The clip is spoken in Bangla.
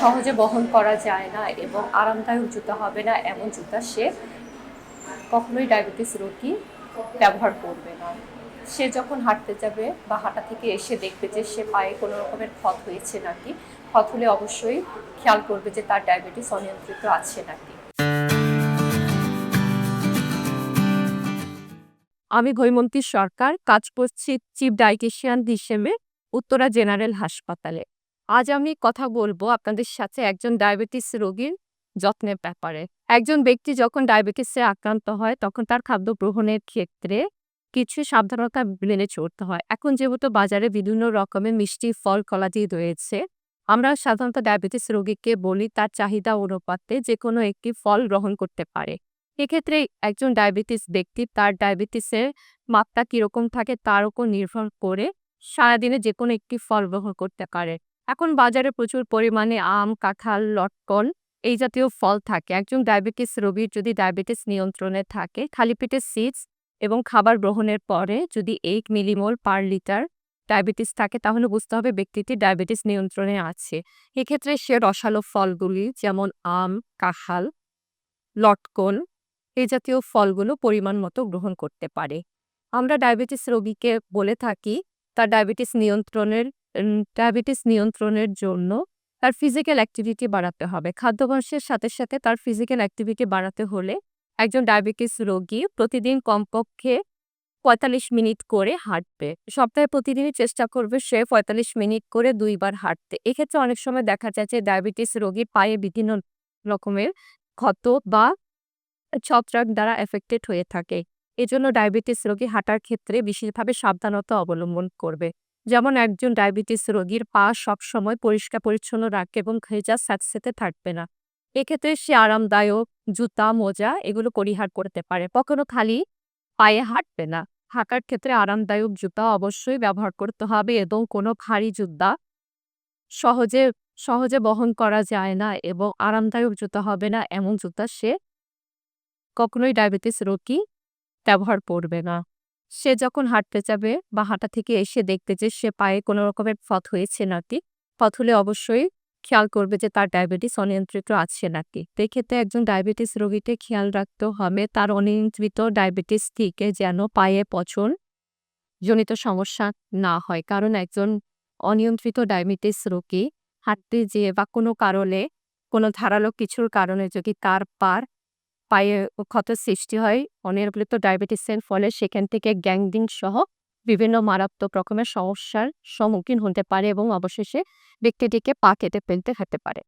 সহজে বহন করা যায় না এবং আরামদায়ক জুতা হবে না এমন জুতা সে কখনোই ডায়াবেটিস রোগী ব্যবহার করবে না। সে যখন হাঁটতে যাবে বা হাঁটা থেকে এসে দেখবে যে সে পায়ে কোনো রকমের ক্ষত হয়েছে নাকি, ক্ষত হলে অবশ্যই খেয়াল করবে যে তার ডায়াবেটিস অনিয়ন্ত্রিত আছে নাকি। আমি হৈমন্তী সরকার কাজ করছি চিফ ডায়েটিশিয়ান হিসেবে উত্তরা জেনারেল হাসপাতালে। আজ আমি কথা বলব আপনাদের সাথে একজন ডায়াবেটিস রোগীর যত্নের ব্যাপারে। একজন ব্যক্তি যখন ডায়াবেটিসে আক্রান্ত হয়, তখন তার খাদ্য গ্রহণের ক্ষেত্রে কিছু সাবধানতা মেনে চলতে হয়। এখন যেহেতু বাজারে বিভিন্ন রকমের মিষ্টি, ফল কলাদি রয়েছে, আমরা সাধারণত ডায়াবেটিস রোগীকে বলি তার চাহিদা অনুপাতে যে কোনো একটি ফল গ্রহণ করতে পারে। এক্ষেত্রে একজন ডায়াবেটিস ব্যক্তি তার ডায়াবেটিসের মাত্রা কীরকম থাকে তার উপর নির্ভর করে সারাদিনে যে কোনো একটি ফল গ্রহণ করতে পারে। এখন বাজারে প্রচুর পরিমাণে আম, কাঁঠাল লটকন এই জাতীয় ফল থাকে। একজন ডায়াবেটিস রোগীর যদি ডায়াবেটিস নিয়ন্ত্রণে থাকে, খালি পেটে সিডস এবং খাবার গ্রহণের পরে যদি এক মিলিমোল পার লিটার ডায়াবেটিস থাকে, তাহলে বুঝতে হবে ব্যক্তিটি ডায়াবেটিস নিয়ন্ত্রণে আছে। এক্ষেত্রে সে রসালো ফলগুলি যেমন আম, কাঁঠাল লটকন এই জাতীয় ফলগুলো পরিমাণ মতো গ্রহণ করতে পারে। আমরা ডায়াবেটিস রোগীকে বলে থাকি, তার ডায়াবেটিস নিয়ন্ত্রণের ডায়াবেটিস নিয়ন্ত্রণের জন্য তার ফিজিক্যাল অ্যাক্টিভিটি বাড়াতে হবে। খাদ্যাভ্যাসের সাথে সাথে তার ফিজিক্যাল অ্যাক্টিভিটি বাড়াতে হলে একজন ডায়াবেটিস রোগী প্রতিদিন কমপক্ষে পঁয়তাল্লিশ মিনিট করে হাঁটবে। সপ্তাহে প্রতিদিনই চেষ্টা করবে সে পঁয়তাল্লিশ মিনিট করে দুইবার হাঁটতে। এক্ষেত্রে অনেক সময় দেখা যায় যে ডায়াবেটিস রোগীর পায়ে বিভিন্ন রকমের ক্ষত বা ছত্রাক দ্বারা এফেক্টেড হয়ে থাকে। এজন্য ডায়াবেটিস রোগী হাঁটার ক্ষেত্রে বিশেষভাবে সাবধানতা অবলম্বন করবে। যেমন একজন ডায়াবেটিস রোগীর পা সবসময় পরিষ্কার, পরিচ্ছন্ন রাখবে এবং ভেজা স্যাঁতসেঁতে থাকবে না। এক্ষেত্রে সে আরামদায়ক, জুতা, মোজা এগুলো পরিহার করতে পারে। কখনো খালি পায়ে হাঁটবে না। হাঁটার ক্ষেত্রে আরামদায়ক জুতা অবশ্যই ব্যবহার করতে হবে এবং কোনো ভারী জুতা সহজে সহজে বহন করা যায় না এবং আরামদায়ক জুতা হবে না। এমন জুতা সে কখনোই ডায়াবেটিস রোগী ব্যবহার করবে না। সে যখন হাঁটতে যাবে বা হাঁটা থেকে এসে দেখবে যে সে পায়ে কোনো রকমের পথ হয়েছে নাকি, পথ হলে অবশ্যই খেয়াল করবে যে তার ডায়াবেটিস অনিয়ন্ত্রিত আছে নাকি। তো এক্ষেত্রে একজন ডায়াবেটিস রোগীকে খেয়াল রাখতে হবে, তার অনিয়ন্ত্রিত ডায়াবেটিস থেকে যেন পায়ে পচন জনিত সমস্যা না হয়। কারণ একজন অনিয়ন্ত্রিত ডায়াবেটিস রোগী হাঁটতে যেয়ে বা কোনো কারণে, কোনো ধারালো কিছুর কারণে যদি তার পার পায়ে ক্ষত সৃষ্টি হয়। অনিয়ন্ত্রিত ডায়াবেটিসের ফলে সেখান থেকে গ্যাংডিং সহ বিভিন্ন মারাত্মক রকমের সমস্যার সম্মুখীন হতে পারে এবং অবশেষে ব্যক্তিটিকে পা কেটে ফেলতে হতে পারে।